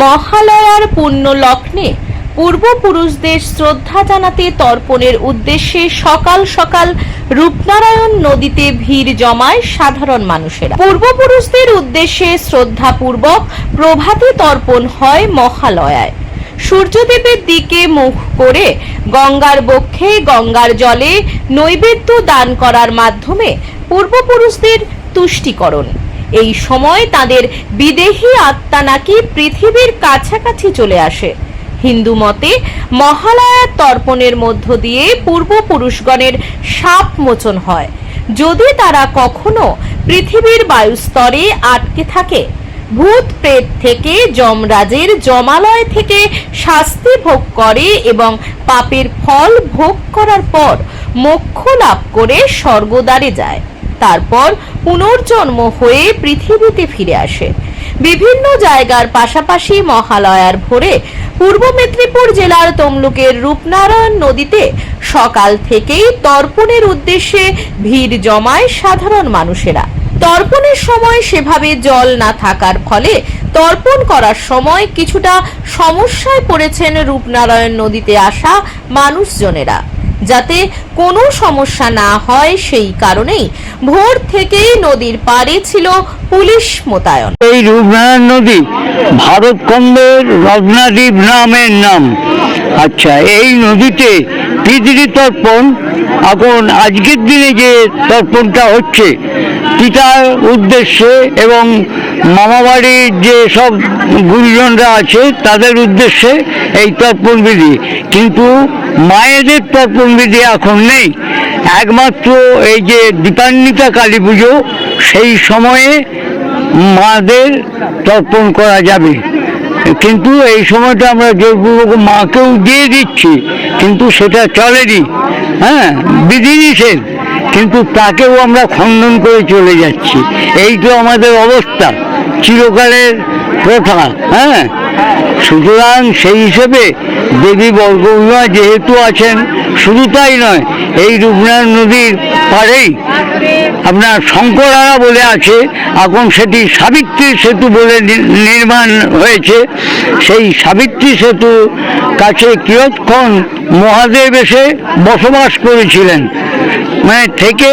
মহালয়ার পুণ্য লগ্নে পূর্বপুরুষদের শ্রদ্ধা জানাতে তর্পণের উদ্দেশ্যে সকাল সকাল রূপনারায়ণ নদীতে ভিড় জমায় সাধারণ মানুষেরা। পূর্বপুরুষদের উদ্দেশ্যে শ্রদ্ধাপূর্বক প্রভাতী তর্পণ হয় মহালয়ায়। সূর্যদেবের দিকে মুখ করে গঙ্গার বক্ষে গঙ্গার জলে নৈবেদ্য দান করার মাধ্যমে পূর্বপুরুষদের তুষ্টিকরণ। এই সময় তাদের বিদেহী আত্মা নাকি পৃথিবীর কাছাকাছি চলে আসে। হিন্দু মতে মহালয়ার তর্পণের মধ্য দিয়ে পূর্বপুরুষগণের সাপ মোচন হয়। যদি তারা কখনো পৃথিবীর বায়ুস্তরে আটকে থাকে, ভূত প্রেত থেকে যমরাজের জমালয় থেকে শাস্তি ভোগ করে এবং পাপের ফল ভোগ করার পর মোক্ষ লাভ করে স্বর্গদ্বারে যায়। তারপর পুনর্জন্ম হয়ে পৃথিবীতে ফিরে আসে। বিভিন্ন জায়গার পাশাপাশি মহালয়ার ভোরে পূর্ব মেদিনীপুর জেলার তমলুকের রূপনারায়ণ নদীতে সকাল থেকেই তর্পণের উদ্দেশ্যে ভিড় জমায় সাধারণ মানুষেরা। তর্পণের সময় সেভাবে জল না থাকার ফলে তর্পণ করার সময় কিছুটা সমস্যায় পড়েছেন রূপনারায়ণ নদীতে আসা মানুষজনেরা। যাতে কোনো সমস্যা না হয় সেই কারণেই ভোর থেকেই নদীর পাড়ে ছিল পুলিশ মোতায়েন। এই রূপনারায়ণ নদী ভারতখণ্ডের রত্নাদ্বীপ নামের নাম। আচ্ছা এই নদীতে পিতৃ তর্পণ, এখন আজকের দিনে যে তর্পণটা হচ্ছে পিতার উদ্দেশ্যে এবং মামাবাড়ির যে সব গুরুজনরা আছে, তাদের উদ্দেশ্যে এই তর্পণ বিধি কিন্তু মায়েদের তর্পণ বিধি এখন নেই। একমাত্র এই যে দীপান্বিতা কালী পুজো, সেই সময়ে মাদের তর্পণ করা যাবে। কিন্তু এই সময়টা আমরা জোরপূর্বক মাকেও দিয়ে দিচ্ছি, কিন্তু সেটা চলেনি। হ্যাঁ বিধি বিধিনিষেধ কিন্তু তাকেও আমরা খণ্ডন করে চলে যাচ্ছি। এই তো আমাদের অবস্থা, চিরকালের প্রথা হ্যাঁ? সুতরাং সেই হিসেবে দেবী বর্গভীমা যেহেতু আছেন, শুধু তাই নয়, এই রূপনারায়ণ নদীর পাড়েই আপনার শঙ্করারা বলে আছে, এখন সেটি সাবিত্রী সেতু বলে নির্মাণ হয়েছে। সেই সাবিত্রী সেতু কাছে কিয়ৎক্ষণ মহাদেব এসে বসবাস করেছিলেন মানে থেকে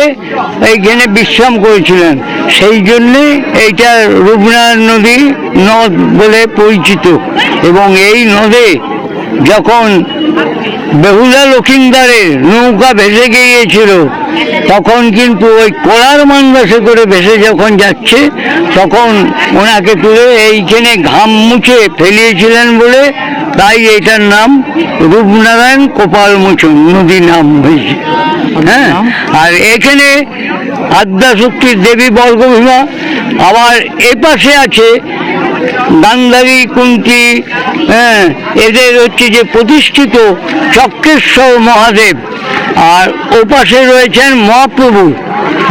এইখানে বিশ্রাম করেছিলেন। সেই জন্যে এইটা রূপনারায়ণ নদী নদ বলে পরিচিত এবং এই নদে যখন বেহুলা লক্ষিন্দারের নৌকা ভেসে গিয়েছিল। তখন কিন্তু ওই কোলার মানবাসে করে ভেসে যখন যাচ্ছে, তখন ওনাকে তুলে এইখানে ঘাম মুছে ফেলিয়েছিলেন বলে তাই এটার নাম রূপনারায়ণ কোপাল মোচন নদী নাম হয়েছে হ্যাঁ? আর এখানে আদ্যাশক্তির দেবী বর্গভীমা আবার এপাশে আছে গান্ধারী কুন্তি হ্যাঁ এদের হচ্ছে যে প্রতিষ্ঠিত চক্রেশ্বর মহাদেব। আর ওপাশে রয়েছেন মহাপ্রভু।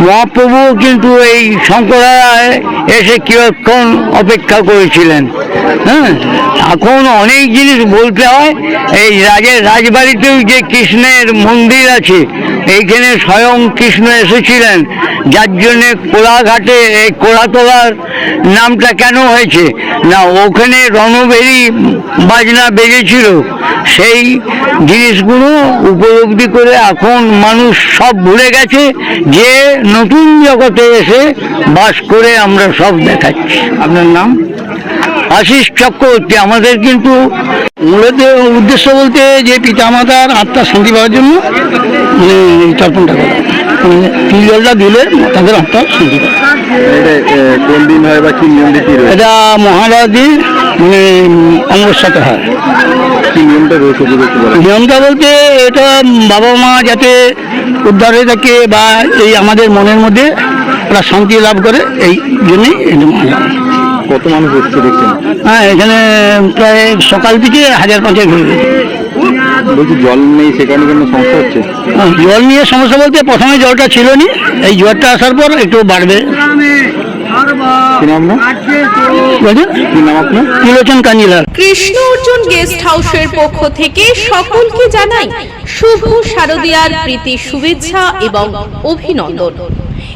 মহাপ্রভুও কিন্তু এই শঙ্করায় এসে কিয়ৎক্ষণ অপেক্ষা করেছিলেন হ্যাঁ। এখন অনেক জিনিস বলতে হয়, এই রাজের রাজবাড়িতেও যে কৃষ্ণের মন্দির আছে এইখানে স্বয়ং কৃষ্ণ এসেছিলেন যার জন্যে কোলাঘাটে এই কোলাতলার নামটা কেন হয়েছে? না ওখানে রণবেরি বাজনা বেজেছিল। সেই জিনিসগুলো উপলব্ধি করে এখন মানুষ সব ভুলে গেছে যে নতুন জগতে এসে বাস করে আমরা সব দেখাচ্ছি। আপনার নাম? আশিস চক্রবর্তী আমাদের কিন্তু মূলত উদ্দেশ্য বলতে যে পিতামাতার আত্মার শান্তি পাওয়ার জন্য মানে এই তর্পণটা করা। মানে তিল জলটা দিলে তাদের আত্মার শান্তি কোন দিন হয় বা কি নিয়ম নীতি এটা মহারাজের মানে অঙ্গসাথে হয়। কি নিয়মটা রয়েছে বলতে এটা বাবা মা যাতে উদ্ধার হয়ে থাকে বা এই আমাদের মনের মধ্যে ওরা শান্তি লাভ করে এই জন্যই এটা কত মানুষ দেখছেন? হ্যাঁ এখানে প্রায় সকাল থেকে হাজার পাঁচেক হয়ে গেছে। বলছি জল নেই সেখানে কোনো সমস্যা হচ্ছে। জল নিয়ে সমস্যা বলতে প্রথমে জলটা ছিল নি এই জলটা আসার পর একটু বাড়বে। কৃষ্ণ অর্জুন গেস্ট হাউসের পক্ষ থেকে সকলকে জানাই শুভ শারদীয়ার প্রীতি শুভেচ্ছা এবং অভিনন্দন।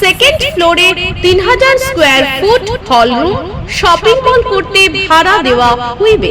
সেকেন্ড ফ্লোরে তিন হাজার square foot hall room shopping mall করতে ভাড়া দেওয়া হইবে।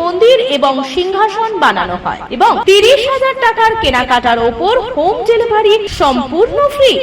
মন্দির এবং সিংহাসন বানানো হয় এবং তিরিশ হাজার টাকার কেনাকাটার ওপর হোম ডেলিভারি সম্পূর্ণ ফ্রি।